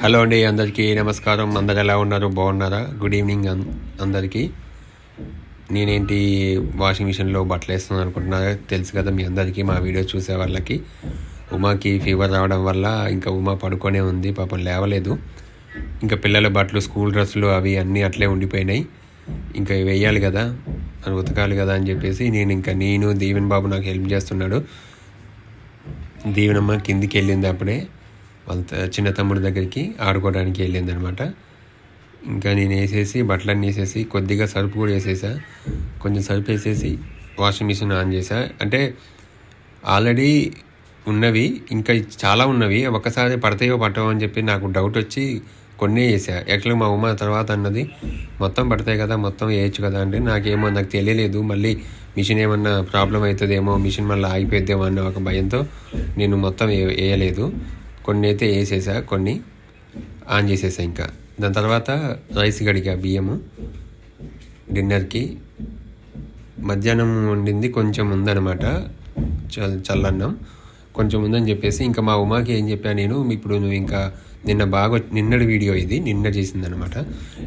Hello అండి అందరికీ నమస్కారం. అందరు ఎలా ఉన్నారు? బాగున్నారా? గుడ్ ఈవినింగ్ అన్- అందరికీ. నేనేంటి వాషింగ్ మిషన్లో బట్టలు వేస్తున్నాను అనుకుంటున్నారా తెలుసు కదా మీ అందరికీ మా వీడియో చూసే వాళ్ళకి. ఉమాకి ఫీవర్ రావడం వల్ల ఇంకా ఉమా పడుకొనే ఉంది. పాపం లేవలేదు. ఇంకా పిల్లల బట్టలు స్కూల్ డ్రెస్సులు అవి అన్నీ అట్లే ఉండిపోయినాయి. ఇంకా వేయాలి కదా అని ఉతకాలి కదా అని చెప్పేసి నేను ఇంకా నేను దీవెన్ బాబు నాకు హెల్ప్ చేస్తున్నాడు. దీవెనమ్మ కిందికి వెళ్ళింది అప్పుడే. వాళ్ళ త- చిన్న తమ్ముడి దగ్గరికి ఆడుకోవడానికి వెళ్ళిందనమాట. ఇంకా నేను వేసేసి బట్టలన్నీ వేసేసి కొద్దిగా సరుపు కూడా వేసేసా. కొంచెం సరుపు వేసేసి వాషింగ్ మిషన్ ఆన్ చేసా. అంటే ఆల్రెడీ ఉన్నవి ఇంకా చాలా ఉన్నవి. ఒక్కసారి పడతాయో పట్టవో అని చెప్పి నాకు డౌట్ వచ్చి కొన్ని వేసా. ఎట్లా మా ఉమ్మ తర్వాత అన్నది మొత్తం పడతాయి కదా మొత్తం వేయచ్చు కదా అంటే నాకేమో నాకు తెలియలేదు. మళ్ళీ మిషన్ ఏమన్నా ప్రాబ్లం అవుతుందేమో మిషన్ మళ్ళీ ఆగిపోద్దేమో అన్న ఒక భయంతో నేను మొత్తం వేయలేదు. కొన్ని అయితే వేసేసా కొన్ని ఆన్ చేసేసా ఇంకా. దాని తర్వాత రైస్ గడిగా బియ్యము డిన్నర్కి. మధ్యాహ్నం వండింది కొంచెం ఉందన్నమాట చల్ చల్లన్నం. కొంచెం ఉందని చెప్పేసి ఇంకా మా ఉమాకి ఏం చెప్పాను నేను ఇప్పుడు నువ్వు ఇంకా నిన్న బాగా నిన్నటి వీడియో ఇది నిన్న చేసిందనమాట.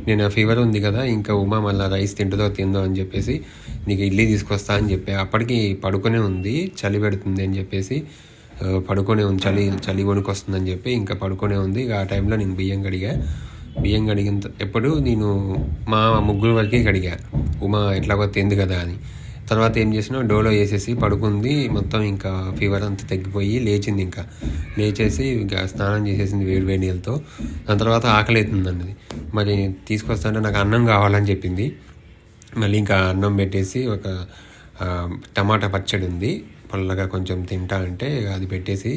నేను ఫీవర్ ఉంది కదా ఇంకా ఉమా మళ్ళీ రైస్ తింటుందో తిందో అని చెప్పేసి నీకు ఇడ్లీ తీసుకొస్తా అని చెప్పి. అప్పటికి పడుకునే ఉంది చలి పెడుతుంది అని చెప్పేసి పడుకొనే ఉంది చలి చలి వణుకొస్తుందని చెప్పి ఇంకా పడుకొనే ఉంది. ఆ టైంలో నేను బియ్యం కడిగా. బియ్యం కడిగిన ఎప్పుడు నేను మా ముగ్గురు వరకే కడిగా. ఉమా ఎట్లాగో తింది కదా అని. తర్వాత ఏం చేసినా డోలో వేసేసి పడుకుంది. మొత్తం ఇంకా ఫీవర్ అంతా తగ్గిపోయి లేచింది ఇంకా. లేచేసి ఇంకా స్నానం చేసేసింది వేడి వేడి నీళ్ళతో. దాని తర్వాత ఆకలి అవుతుంది అన్నది. మరి తీసుకొస్తానంటే నాకు అన్నం కావాలని చెప్పింది. మళ్ళీ ఇంకా అన్నం పెట్టేసి ఒక టమాటా పచ్చడి ఉంది. పళ్ళగా కొంచెం తింటా అంటే అది పెట్టేసి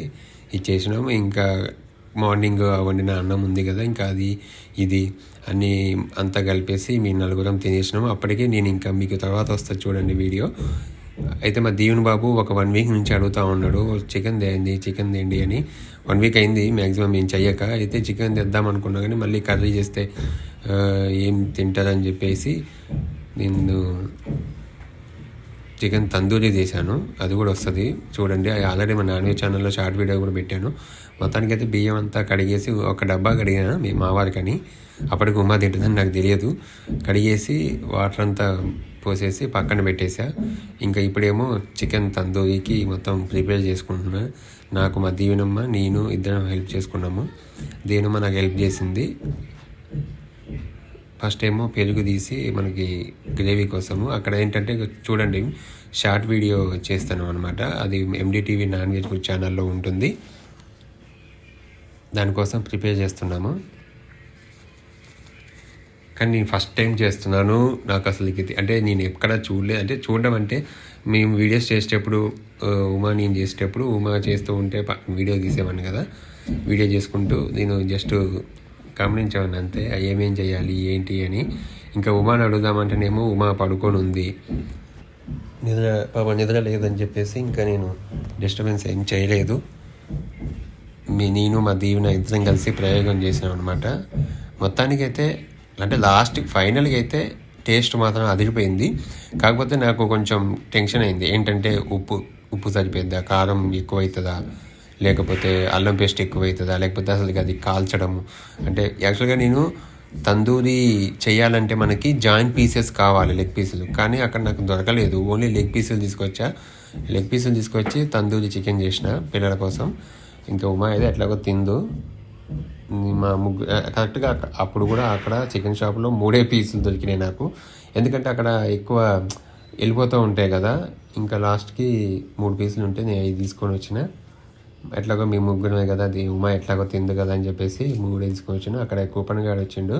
ఇచ్చేసినాము ఇంకా మార్నింగ్ వండిన అన్నం ఉంది కదా ఇంకా అది ఇది అన్నీ అంతా కలిపేసి మీ నలుగురం తినేసినాము అప్పటికే నేను ఇంకా మీకు తర్వాత వస్తా చూడండి వీడియో. అయితే మా దీవెన్ బాబు ఒక వన్ వీక్ నుంచి అడుగుతా ఉన్నాడు చికెన్ తేయండి చికెన్ తేండి అని. వన్ వీక్ అయింది మ్యాక్సిమం మేము చెయ్యక. అయితే చికెన్ తెద్దాం అనుకున్నా కానీ మళ్ళీ కర్రీ చేస్తే ఏం తింటారని చెప్పేసి నేను చికెన్ తందూరి చేశాను. అది కూడా వస్తుంది. చూడండి ఆల్రెడీ మా నాన్ వెజ్ ఛానల్లో షార్ట్ వీడియో కూడా పెట్టాను. మొత్తానికి అయితే బియ్యం అంతా కడిగేసి ఒక డబ్బా కడిగాను మీ మావారికని. అప్పటికి ఉమా తింటుందని నాకు తెలియదు. కడిగేసి వాటర్ అంతా పోసేసి పక్కన పెట్టేసా ఇంకా ఇప్పుడేమో చికెన్ తందూరికి మొత్తం ప్రిపేర్ చేసుకుంటున్నా. నాకు మా దీవెనమ్మ నేను ఇద్దరం హెల్ప్ చేసుకున్నాము. దీవెనమ్మ నాకు హెల్ప్ చేసింది. ఫస్ట్ ఏమో పెరుగు తీసి మనకి గ్రేవీ కోసము. అక్కడ ఏంటంటే చూడండి షార్ట్ వీడియో చేస్తాను అనమాట అది ఎండిటీవీ నాన్ వెజ్ ఫుడ్ ఛానల్లో ఉంటుంది. దానికోసం ప్రిపేర్ చేస్తున్నాము. కానీ నేను ఫస్ట్ టైం చేస్తున్నాను. నాకు అసలు అంటే నేను ఎక్కడ చూడలేదు అంటే చూడడం అంటే మేము వీడియోస్ చేసేటప్పుడు ఉమా నేను చేసేటప్పుడు ఉమా చేస్తూ ఉంటే వీడియో తీసేవాడిని కదా. వీడియో చేసుకుంటూ నేను జస్ట్ గమనించేవాడిని అంతే. ఏమేం చేయాలి ఏంటి అని. ఇంకా ఉమాని అడుగుదామంటేనేమో ఉమా పడుకొని ఉంది నిద్ర పాప నిద్ర లేదని చెప్పేసి ఇంకా నేను డిస్టర్బెన్స్ ఏం చేయలేదు. మీ నేను మా దీవెన ఇద్దరం కలిసి ప్రయోగం చేసాం అనమాట మొత్తానికైతే అంటే లాస్ట్ ఫైనల్గా అయితే టేస్ట్ మాత్రం అదిరిపోయింది. కాకపోతే నాకు కొంచెం టెన్షన్ అయింది. ఏంటంటే ఉప్పు ఉప్పు సరిపోద్దా కారం ఎక్కువ అవుతుందా లేకపోతే అల్లం పేస్ట్ ఎక్కువ అవుతుందా లేకపోతే అసలు అది కాల్చడము? అంటే యాక్చువల్గా నేను తందూరి చేయాలంటే మనకి జాయింట్ పీసెస్ కావాలి లెగ్ పీసులు. కానీ అక్కడ నాకు దొరకలేదు. ఓన్లీ లెగ్ పీసులు తీసుకొచ్చా? లెగ్ పీసులు తీసుకొచ్చి తందూరి చికెన్ చేసిన పిల్లల కోసం. ఇంకా ఉమా అయితే ఎట్లాగో తిందు. మా ముగ్గు కరెక్ట్గా అప్పుడు కూడా అక్కడ చికెన్ షాప్లో మూడే పీసులు దొరికినాయి నాకు. ఎందుకంటే అక్కడ ఎక్కువ వెళ్ళిపోతూ ఉంటాయి కదా. ఇంకా లాస్ట్కి మూడు పీసులు ఉంటే నేను అవి తీసుకొని వచ్చిన. ఎట్లాగో మీ ముగ్గురమే కదా అది ఉమా ఎట్లాగో తిందు కదా అని చెప్పేసి మూడు వేసుకొని అక్కడ కూపన్ గాడు వచ్చిండు.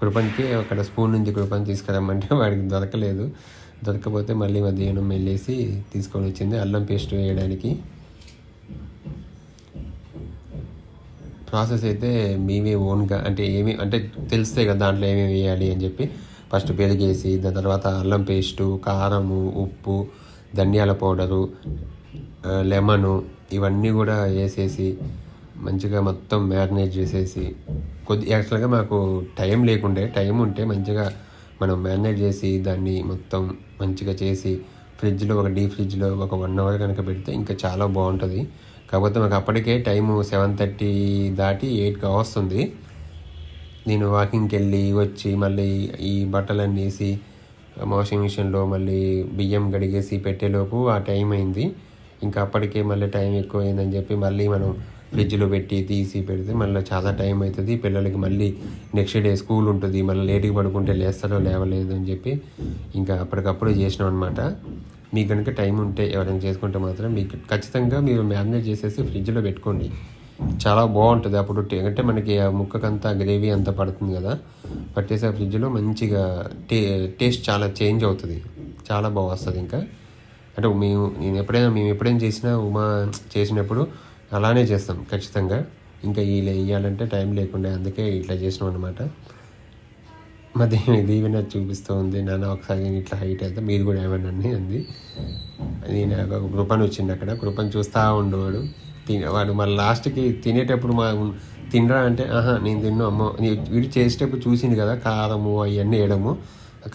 కృపన్కి అక్కడ స్పూన్ నుంచి కృపన్ తీసుకురమ్మంటే వాడికి దొరకలేదు. దొరకపోతే మళ్ళీ మధ్యాహ్నం వెళ్ళేసి తీసుకొని వచ్చింది. అల్లం పేస్ట్ వేయడానికి. ప్రాసెస్ అయితే మేమే ఓన్గా అంటే ఏమి అంటే తెలిస్తే కదా దాంట్లో ఏమేమి వేయాలి అని చెప్పి ఫస్ట్ పెరిగేసి దాని తర్వాత అల్లం పేస్టు కారము ఉప్పు ధనియాల పౌడరు లెమను ఇవన్నీ కూడా వేసేసి మంచిగా మొత్తం మ్యారినేట్ చేసేసి కొద్ది యాక్చువల్గా మాకు టైం లేకుండే టైం ఉంటే మంచిగా మనం మ్యారినేట్ చేసి దాన్ని మొత్తం మంచిగా చేసి ఫ్రిడ్జ్లో ఒక డీ ఫ్రిడ్జ్లో ఒక వన్ అవర్ కనుక పెడితే ఇంకా చాలా బాగుంటుంది. కాకపోతే మాకు అప్పటికే టైము సెవెన్ థర్టీ దాటి ఎయిట్గా వస్తుంది. నేను వాకింగ్కి వెళ్ళి వచ్చి మళ్ళీ ఈ బట్టలన్నీ వేసి వాషింగ్ మిషన్లో మళ్ళీ బియ్యం గడిగేసి పెట్టేలోపు ఆ టైం అయింది. ఇంకా అప్పటికే మళ్ళీ టైం ఎక్కువ అయిందని చెప్పి మళ్ళీ మనం ఫ్రిడ్జ్లో పెట్టి తీసి పెడితే మళ్ళీ చాలా టైం అవుతుంది పిల్లలకి మళ్ళీ నెక్స్ట్ డే స్కూల్ ఉంటుంది. మళ్ళీ లేట్గా పడుకుంటే లేస్తారో లేవలేదు అని చెప్పి ఇంకా అప్పటికప్పుడు చేసినాం అనమాట మీకు కనుక టైం ఉంటే ఎవరైనా చేసుకుంటే మాత్రం మీకు ఖచ్చితంగా మీరు మ్యారినేట్ చేసేసి ఫ్రిడ్జ్లో పెట్టుకోండి. చాలా బాగుంటుంది. అప్పుడు అంటే మనకి ఆ ముక్కకంతా గ్రేవీ అంతా పడుతుంది కదా. పట్టేసి ఆ ఫ్రిడ్జ్లో మంచిగా టే టేస్ట్ చాలా చేంజ్ అవుతుంది. చాలా బాగా వస్తుంది ఇంకా. అంటే మేము నేను ఎప్పుడైనా మేము ఎప్పుడైనా చేసినా ఉమా చేసినప్పుడు అలానే చేస్తాం ఖచ్చితంగా. ఇంకా ఇలా వేయాలంటే టైం లేకుండా అందుకే ఇట్లా చేసినాం అనమాట మా దీవెన దీవెన చూపిస్తూ ఉంది నాన్న ఒకసారి నేను ఇట్లా హైట్ అయితే మీరు కూడా ఏమనండి అంది. నేను ఒక కృపను వచ్చింది అక్కడ కృపను చూస్తూ ఉండేవాడు. తినే వాడు మళ్ళీ లాస్ట్కి తినేటప్పుడు మా తినరా అంటే ఆహా నేను తిన్ను అమ్మో. వీడు చేసేటప్పుడు చూసింది కదా కారము అవన్నీ వేయడము.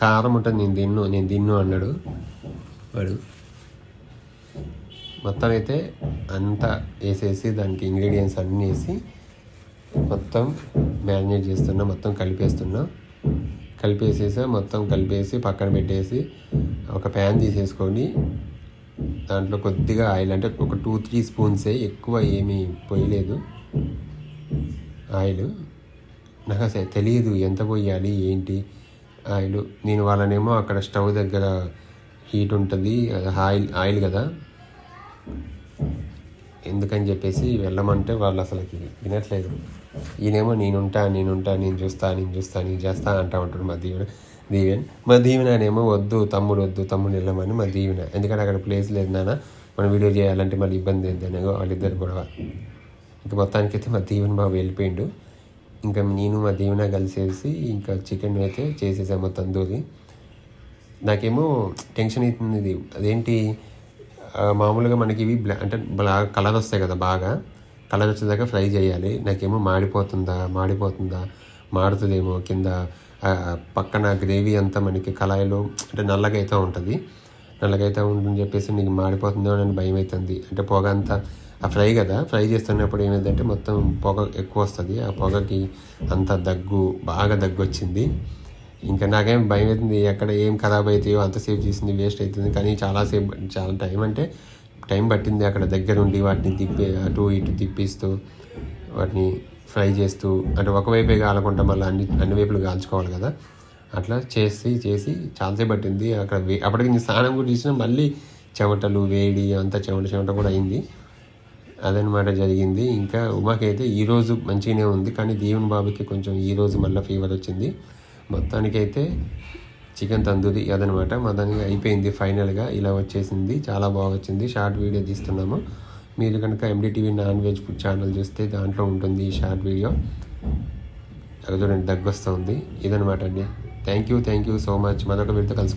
కారం ఉంటుంది నేను తిన్ను నేను తిన్ను అన్నాడు వాడు. మొత్తం అయితే అంతా వేసేసి దానికి ఇంగ్రీడియంట్స్ అన్నీ వేసి మొత్తం మ్యారినేట్ చేస్తున్నా మొత్తం కలిపేస్తున్నా. కలిపేసేసా మొత్తం కలిపేసి పక్కన పెట్టేసి ఒక ప్యాన్ తీసేసుకొని దాంట్లో కొద్దిగా ఆయిల్ అంటే ఒక టూ త్రీ స్పూన్సే ఎక్కువ ఏమీ పోయలేదు. ఆయిల్. నాకు అసలు తెలియదు ఎంత పోయాలి ఏంటి ఆయిల్. నేను వాళ్ళనేమో అక్కడ స్టవ్ దగ్గర హీట్ ఉంటుంది అది ఆయిల్ ఆయిల్ కదా. ఎందుకని చెప్పేసి వెళ్ళమంటే వాళ్ళు అసలుకి వినట్లేదు. ఈయనేమో నేనుంటా నేనుంటా నేను చూస్తా నేను చూస్తా నేను చేస్తా అంటా ఉంటాడు మా దీవెన. దీవెన్. మా దీవెననేమో వద్దు తమ్ముడు వద్దు తమ్ముడు వెళ్ళమని మా దీవెన. ఎందుకంటే అక్కడ ప్లేస్ లేదు నాన్న. మనం వీడియో చేయాలంటే మళ్ళీ ఇబ్బంది ఏంటనే వాళ్ళిద్దరు గొడవ. ఇంక మొత్తానికైతే మా దీవెన బాబు వెళ్ళిపోయిండు. ఇంకా నేను మా దీవెన కలిసేసి ఇంకా చికెన్ అయితే చేసేసాము తందూరి నాకేమో టెన్షన్ అవుతుంది అదేంటి? మామూలుగా మనకి ఇవి బ్లా అంటే బాగా కలర్ వస్తాయి కదా బాగా. కలర్ వచ్చేదాకా ఫ్రై చేయాలి. నాకేమో మాడిపోతుందా మాడిపోతుందా మాడుతుందేమో కింద పక్కన గ్రేవీ అంతా మనకి కళాయిలో అంటే నల్లగా అయితే ఉంటుంది. నల్లగా అయితే ఉంటుందని చెప్పేసి నీకు మాడిపోతుందో అని భయం అవుతుంది అంటే పొగ అంతా ఆ ఫ్రై కదా. ఫ్రై చేస్తున్నప్పుడు ఏమైందంటే మొత్తం పొగ ఎక్కువ వస్తుంది. ఆ పొగకి అంత దగ్గు బాగా దగ్గు వచ్చింది ఇంకా నాకేం భయం అవుతుంది ఎక్కడ ఏం ఖరాబ్ అవుతాయో అంతసేపు చేసింది వేస్ట్ అవుతుంది కానీ చాలాసేపు చాలా టైం అంటే టైం పట్టింది అక్కడ దగ్గర ఉండి వాటిని తిప్పి అటు ఇటు తిప్పిస్తూ వాటిని ఫ్రై చేస్తూ అంటే ఒకవైపే కాలకుండా మళ్ళీ అన్ని అన్ని వైపులు కాల్చుకోవాలి కదా. అట్లా చేసి చేసి చాలాసేపు పట్టింది. అక్కడ వే- అప్పటికి నేను స్నానం కూడా చేసినా మళ్ళీ చెమటలు వేడి అంతా చెమట చెమట కూడా అయింది. అదనమాట జరిగింది. ఇంకా ఉమాకైతే ఈరోజు మంచిగానే ఉంది. కానీ దేవుని బాబుకి కొంచెం ఈరోజు మళ్ళీ ఫీవర్ వచ్చింది. మొత్తానికైతే చికెన్ తందూరి అదనమాట. మొత్తానికి అయిపోయింది ఫైనల్గా. ఇలా వచ్చేసింది. చాలా బాగా వచ్చింది షార్ట్ వీడియో తీస్తున్నాము. మీరు కనుక MDTV non veg food channel చూస్తే దాంట్లో ఉంటుంది ఈ షార్ట్ వీడియో. చూడండి దగ్గు వస్తుంది ఇదనమాట అండి thank you thank you so much. మరొక వీడితో కలుసు